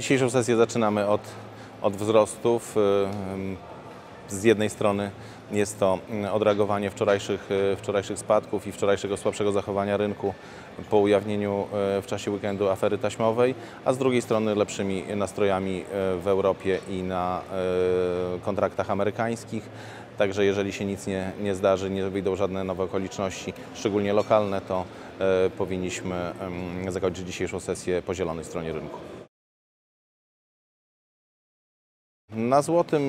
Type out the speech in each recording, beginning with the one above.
Dzisiejszą sesję zaczynamy od, od wzrostów. Z jednej strony jest to odreagowanie wczorajszych, wczorajszych spadków i wczorajszego słabszego zachowania rynku po ujawnieniu w czasie weekendu afery taśmowej, a z drugiej strony lepszymi nastrojami w Europie i na kontraktach amerykańskich. Także jeżeli się nic nie, nie zdarzy, nie wyjdą żadne nowe okoliczności, szczególnie lokalne, to powinniśmy zakończyć dzisiejszą sesję po zielonej stronie rynku. Na złotym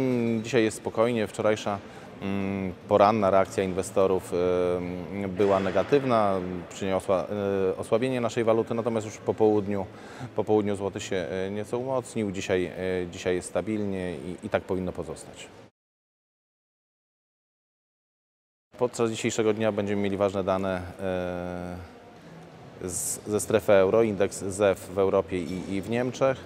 dzisiaj jest spokojnie. Wczorajsza mm, poranna reakcja inwestorów była negatywna, przyniosła e, osłabienie naszej waluty, natomiast już po południu, po południu złoty się e, nieco umocnił. Dzisiaj, e, dzisiaj jest stabilnie i, i tak powinno pozostać. Podczas dzisiejszego dnia będziemy mieli ważne dane z, ze strefy euro, indeks ZEW w Europie i, i w Niemczech,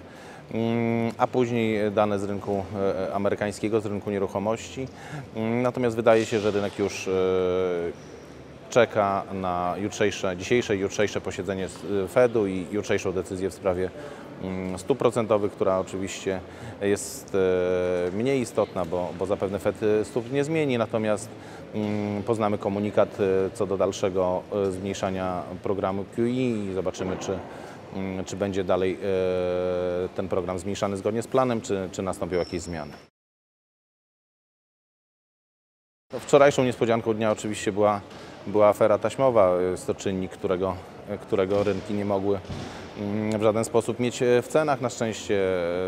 a później dane z rynku e, amerykańskiego, z rynku nieruchomości. Mm, Natomiast wydaje się, że rynek już e, czeka na jutrzejsze, dzisiejsze i jutrzejsze posiedzenie Fedu i jutrzejszą decyzję w sprawie mm, stóp procentowych, która oczywiście jest e, mniej istotna, bo, bo zapewne Fed e, stóp nie zmieni, natomiast mm, poznamy komunikat e, co do dalszego e, zmniejszania programu QE i zobaczymy, czy, mm, czy będzie dalej e, ten program zmniejszany zgodnie z planem, czy, czy nastąpią jakieś zmiany. No, Wczorajszą niespodzianką dnia oczywiście była, była afera taśmowa. Jest to czynnik, którego, którego rynki nie mogły mm, w żaden sposób mieć e, w cenach. Na szczęście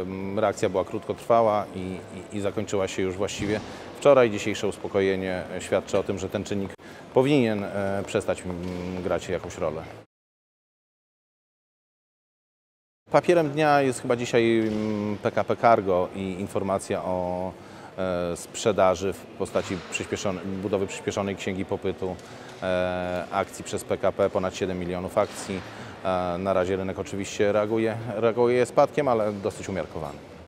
mm, reakcja była krótkotrwała i, i, i zakończyła się już właściwie wczoraj. Dzisiejsze uspokojenie świadczy o tym, że ten czynnik powinien e, przestać mm, grać jakąś rolę. Papierem dnia jest chyba dzisiaj mm, PKP Cargo i informacja o e, sprzedaży w postaci przyspieszonej, budowy przyspieszonej księgi popytu e, akcji przez PKP, ponad 7 milionów akcji. E, Na razie rynek oczywiście reaguje, reaguje spadkiem, ale dosyć umiarkowany.